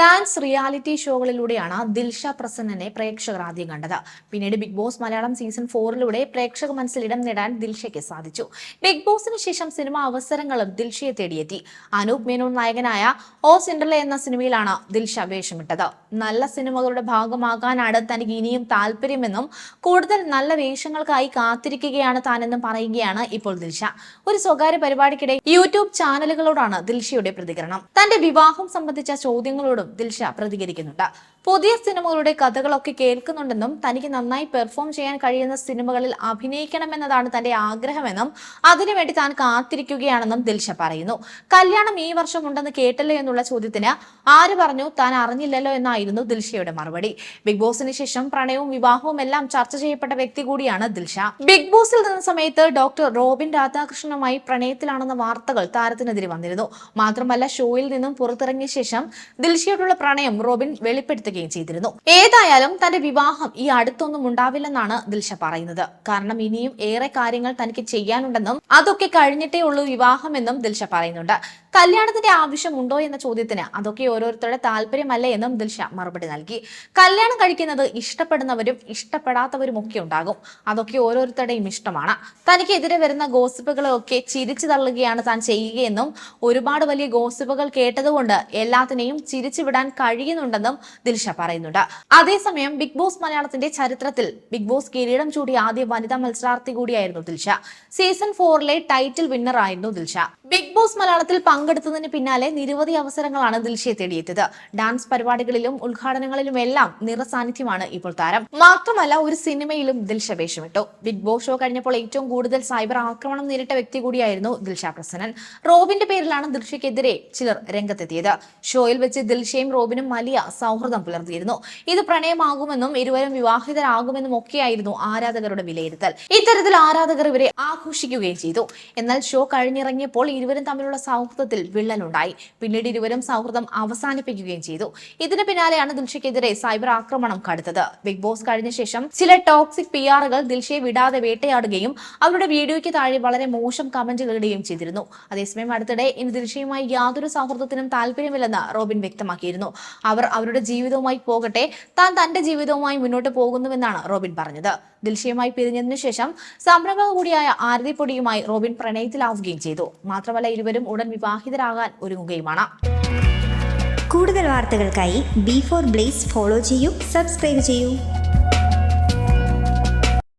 Dance reality ഷോകളിലൂടെയാണ് ദിൽഷ പ്രസന്നനെ പ്രേക്ഷകർ ആദ്യം കണ്ടത്. പിന്നീട് ബിഗ് ബോസ് മലയാളം സീസൺ ഫോറിലൂടെ പ്രേക്ഷക മനസ്സിൽ ഇടം നേടാൻ ദിൽഷയ്ക്ക് സാധിച്ചു. ബിഗ് ബോസിന് ശേഷം സിനിമ അവസരങ്ങളും ദിൽഷയെ തേടിയെത്തി. അനൂപ് മേനോൻ നായകനായ ഓ സിൻഡർല എന്ന സിനിമയിലാണ് ദിൽഷ വേഷമിട്ടത്. നല്ല സിനിമകളുടെ ഭാഗമാകാനാണ് തനിക്ക് ഇനിയും താല്പര്യമെന്നും കൂടുതൽ നല്ല വേഷങ്ങൾക്കായി കാത്തിരിക്കുകയാണ് താനെന്നും പറയുകയാണ് ഇപ്പോൾ ദിൽഷ. ഒരു സ്വകാര്യ പരിപാടിക്കിടെ യൂട്യൂബ് ചാനലുകളോടാണ് ദിൽഷയുടെ പ്രതികരണം. തന്റെ വിവാഹം സംബന്ധിച്ച ചോദ്യങ്ങളോടും ദിൽഷ പ്രതികരിക്കുന്നുണ്ട്. പുതിയ സിനിമകളുടെ കഥകളൊക്കെ കേൾക്കുന്നുണ്ടെന്നും തനിക്ക് നന്നായി പെർഫോം ചെയ്യാൻ കഴിയുന്ന സിനിമകളിൽ അഭിനയിക്കണമെന്നതാണ് തന്റെ ആഗ്രഹമെന്നും അതിനുവേണ്ടി താൻ കാത്തിരിക്കുകയാണെന്നും ദിൽഷ പറയുന്നു. കല്യാണം ഈ വർഷം ഉണ്ടെന്ന് കേട്ടല്ലോ എന്നുള്ള ചോദ്യത്തിന് ആര് പറഞ്ഞു? താൻ അറിഞ്ഞില്ലല്ലോ എന്നായിരുന്നു ദിൽഷയുടെ മറുപടി. ബിഗ് ബോസിന് ശേഷം പ്രണയവും വിവാഹവും എല്ലാം ചർച്ച ചെയ്യപ്പെട്ട വ്യക്തി കൂടിയാണ് ദിൽഷ. ബിഗ് ബോസിൽ നിന്ന സമയത്ത് ഡോക്ടർ റോബിൻ രാധാകൃഷ്ണനുമായി പ്രണയത്തിലാണെന്ന വാർത്തകൾ താരത്തിനെതിരെ വന്നിരുന്നു. മാത്രമല്ല ഷോയിൽ നിന്നും പുറത്തിറങ്ങിയ ശേഷം ദിൽഷയോടുള്ള പ്രണയം റോബിൻ വെളിപ്പെടുത്തുകയും ചെയ്തിരുന്നു. ഏതായാലും തന്റെ വിവാഹം ഈ അടുത്തൊന്നും ഉണ്ടാവില്ലെന്നാണ് ദിൽഷ പറയുന്നത്. കാരണം ഇനിയും ഏറെ കാര്യങ്ങൾ തനിക്ക് ചെയ്യാനുണ്ടെന്നും അതൊക്കെ കഴിഞ്ഞിട്ടേ ഉള്ളൂ വിവാഹമെന്നും ദിൽഷ പറയുന്നുണ്ട്. കല്യാണത്തിന്റെ ആവശ്യം ഉണ്ടോ എന്ന ചോദ്യത്തിന് അതൊക്കെ ഓരോരുത്തരുടെ താല്പര്യമല്ലേ എന്നും ദിൽഷ മറുപടി നൽകി. കല്യാണം കഴിക്കുന്നത് ഇഷ്ടപ്പെടുന്നവരും ഇഷ്ടപ്പെടാത്തവരും ഒക്കെ ഉണ്ടാകും. അതൊക്കെ ഓരോരുത്തരുടെയും ഇഷ്ടമാണ്. തനിക്കെതിരെ വരുന്ന ഗോസിപ്പുകളൊക്കെ ചിരിച്ചു തള്ളുകയാണ് താൻ ചെയ്യുകയെന്നും ഒരുപാട് വലിയ ഗോസിപ്പുകൾ കേട്ടതുകൊണ്ട് എല്ലാത്തിനെയും ചിരിച്ചു വിടാൻ കഴിയുന്നുണ്ടെന്നും ദിൽഷ പറയുന്നുണ്ട്. അതേസമയം ബിഗ് ബോസ് മലയാളത്തിന്റെ ചരിത്രത്തിൽ ബിഗ് ബോസ് കിരീടം ചൂടിയ ആദ്യ വനിതാ മത്സരാർത്ഥി കൂടിയായിരുന്നു ദിൽഷ. സീസൺ ഫോറിലെ ടൈറ്റിൽ വിന്നർ ആയിരുന്നു ദിൽഷ. ബിഗ് ബോസ് മലയാളത്തിൽ പങ്കെടുത്തതിന് പിന്നാലെ നിരവധി അവസരങ്ങളാണ് ദിൽഷയെ തേടിയെത്തിയത്. ഡാൻസ് പരിപാടികളിലും ഉദ്ഘാടനങ്ങളിലും എല്ലാം നിറസാന്നിധ്യമാണ് ഇപ്പോൾ താരം. മാത്രമല്ല ഒരു സിനിമയിലും ദിൽഷ വേഷമിട്ടു. ബിഗ് ബോസ് ഷോ കഴിഞ്ഞപ്പോൾ ഏറ്റവും കൂടുതൽ സൈബർ ആക്രമണം നേരിട്ട വ്യക്തി കൂടിയായിരുന്നു ദിൽഷ പ്രസന്നൻ. റോബിന്റെ പേരിലാണ് ദിൽഷയ്ക്കെതിരെ ചിലർ രംഗത്തെത്തിയത്. ഷോയിൽ വെച്ച് ദിൽഷയും റോബിനും വലിയ സൗഹൃദം പുലർത്തിയിരുന്നു. ഇത് പ്രണയമാകുമെന്നും ഇരുവരും വിവാഹിതരാകുമെന്നും ഒക്കെയായിരുന്നു ആരാധകരുടെ വിലയിരുത്തൽ. ഇത്തരത്തിൽ ആരാധകർ ഇവരെ ആഘോഷിക്കുകയും ചെയ്തു. എന്നാൽ ഷോ കഴിഞ്ഞിറങ്ങിയപ്പോൾ ഇരുവരും തമ്മിലുള്ള സൗഹൃദത്തിൽ വിള്ളലുണ്ടായി. പിന്നീട് ഇരുവരും സൗഹൃദം അവസാനിപ്പിക്കുകയും ചെയ്തു. ഇതിന് പിന്നാലെയാണ് ദിൽഷയ്ക്കെതിരെ സൈബർ ആക്രമണം കടുത്തത്. ബിഗ് ബോസ് കഴിഞ്ഞ ശേഷം ചില ടോക്സിക് പി ആറുകൾ ദിൽഷയെ വിടാതെ വേട്ടയാടുകയും അവരുടെ വീഡിയോയ്ക്ക് താഴെ വളരെ മോശം കമന്റുകൾ ഇടുകയും ചെയ്തിരുന്നു. അതേസമയം അടുത്തിടെ ഇനി ദിൽഷയുമായി യാതൊരു സൗഹൃദത്തിനും താല്പര്യമില്ലെന്ന് റോബിൻ വ്യക്തമാക്കിയിരുന്നു. അവർ അവരുടെ ജീവിതവുമായി പോകട്ടെ താൻ തന്റെ ജീവിതവുമായി മുന്നോട്ട് പോകുന്നുവെന്നാണ് റോബിൻ പറഞ്ഞത്. ദിൽഷയുമായി പിരിഞ്ഞതിനു ശേഷം സംരംഭക കൂടിയായ ആരതി പൊടിയുമായി റോബിൻ പ്രണയത്തിലാവുകയും ചെയ്തു. മാത്രമല്ല ഇരുവരും ഉടൻ വിവാഹിതരാകാൻ ഒരുങ്ങുകയുമാണ്. കൂടുതൽ വാർത്തകൾക്കായി ബി ഫോർ ബ്ലേസ് ഫോളോ ചെയ്യൂ സബ്സ്ക്രൈബ് ചെയ്യൂ.